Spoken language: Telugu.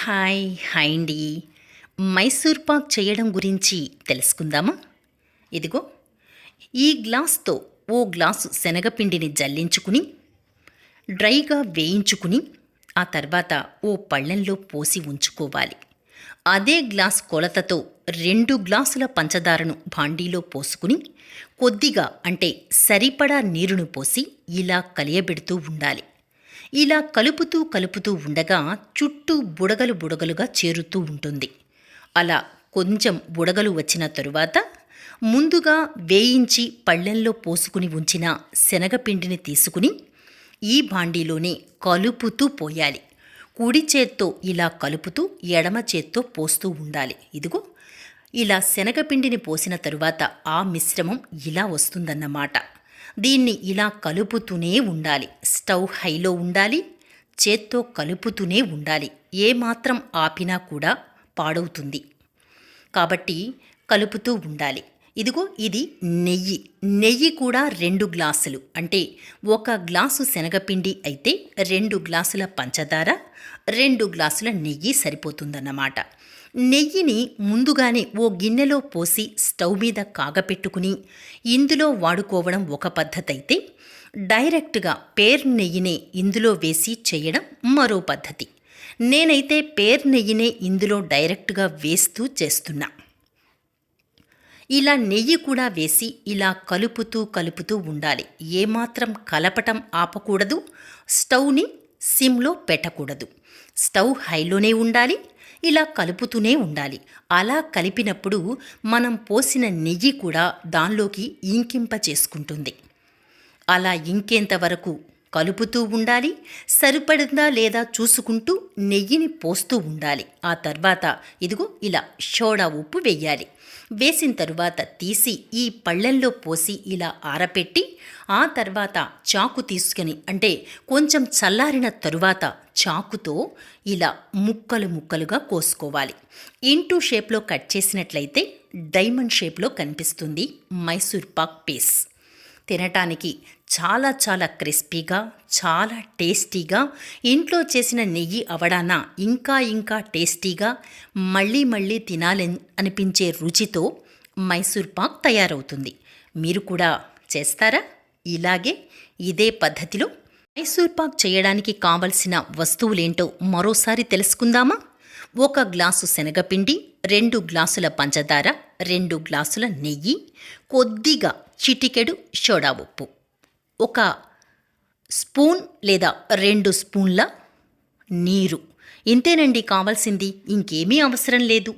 హాయ్ హాయ్ అండి. మైసూర్ పాక్ చేయడం గురించి తెలుసుకుందామా? ఇదిగో ఈ గ్లాస్తో ఓ గ్లాసు శనగపిండిని జల్లించుకుని డ్రైగా వేయించుకుని ఆ తర్వాత ఓ పళ్ళెంలో పోసి ఉంచుకోవాలి. అదే గ్లాస్ కొలతతో రెండు గ్లాసుల పంచదారను భాండీలో పోసుకుని కొద్దిగా అంటే సరిపడా నీరును పోసి ఇలా కలియబెడుతూ ఉండాలి. ఇలా కలుపుతూ కలుపుతూ ఉండగా చుట్టూ బుడగలు బుడగలుగా చేరుతూ ఉంటుంది. అలా కొంచెం బుడగలు వచ్చిన తరువాత ముందుగా వేయించి పళ్ళెంలో పోసుకుని ఉంచిన శనగపిండిని తీసుకుని ఈ భాండీలోనే కలుపుతూ పోయాలి. కుడి చేత్తో ఇలా కలుపుతూ ఎడమ చేత్తో పోస్తూ ఉండాలి. ఇదిగో ఇలా శనగపిండిని పోసిన తరువాత ఆ మిశ్రమం ఇలా వస్తుందన్నమాట. దీన్ని ఇలా కలుపుతూనే ఉండాలి. స్టవ్ హైలో ఉండాలి. చేత్తో కలుపుతూనే ఉండాలి. ఏమాత్రం ఆపినా కూడా పాడవుతుంది. కాబట్టి కలుపుతూ ఉండాలి. ఇదిగో ఇది నెయ్యి. నెయ్యి కూడా రెండు గ్లాసులు. అంటే ఒక గ్లాసు శనగపిండి అయితే రెండు గ్లాసుల పంచదార రెండు గ్లాసుల నెయ్యి సరిపోతుందన్నమాట. నెయ్యిని ముందుగానే ఓ గిన్నెలో పోసి స్టవ్ మీద కాగపెట్టుకుని ఇందులో వాడుకోవడం ఒక పద్ధతి అయితే డైరెక్ట్గా పేర్ నెయ్యినే ఇందులో వేసి చేయడం మరో పద్ధతి. నేనైతే పేర్ నెయ్యినే ఇందులో డైరెక్ట్గా వేస్తూ చేస్తున్నా. ఇలా నెయ్యి కూడా వేసి ఇలా కలుపుతూ కలుపుతూ ఉండాలి. ఏమాత్రం కలపటం ఆపకూడదు స్టవ్ని సిమ్లో పెట్టకూడదు. స్టవ్ హైలోనే ఉండాలి ఇలా కలుపుతూనే ఉండాలి. అలా కలిపినప్పుడు మనం పోసిన నెయ్యి కూడా దానిలోకి ఇంకింప చేసుకుంటుంది అలా ఇంకేంత వరకు కలుపుతూ ఉండాలి సరిపడిందా లేదా చూసుకుంటూ నెయ్యిని పోస్తూ ఉండాలి. ఆ తర్వాత ఇదిగో ఇలా షోడా ఉప్పు వేయాలి. వేసిన తరువాత తీసి ఈ పళ్ళెంలో పోసి ఇలా ఆరపెట్టి ఆ తర్వాత చాకు తీసుకొని అంటే కొంచెం చల్లారిన తరువాత చాకుతో ఇలా ముక్కలు ముక్కలుగా కోసుకోవాలి. ఇంటూ షేప్లో కట్ చేసినట్లయితే డైమండ్ షేప్లో కనిపిస్తుంది మైసూర్ పాక్ పీస్ తినటానికి చాలా చాలా క్రిస్పీగా చాలా టేస్టీగా ఇంట్లో చేసిన నెయ్యి అవడాన ఇంకా ఇంకా టేస్టీగా మళ్ళీ మళ్ళీ తినాలి అనిపించే రుచితో మైసూర్ పాక్ తయారవుతుంది. మీరు కూడా చేస్తారా? ఇలాగే ఇదే పద్ధతిలో మైసూర్ పాక్ చేయడానికి కావలసిన వస్తువులేంటో మరోసారి తెలుసుకుందామా? ఒక గ్లాసు శనగపిండి రెండు గ్లాసుల పంచదార రెండు గ్లాసుల నెయ్యి కొద్దిగా చిటికెడు సోడా ఉప్పు. ఒక స్పూన్ లేదా రెండు స్పూన్ల నీరు. ఇంతేనండి కావాల్సింది. ఇంకేమీ అవసరం లేదు.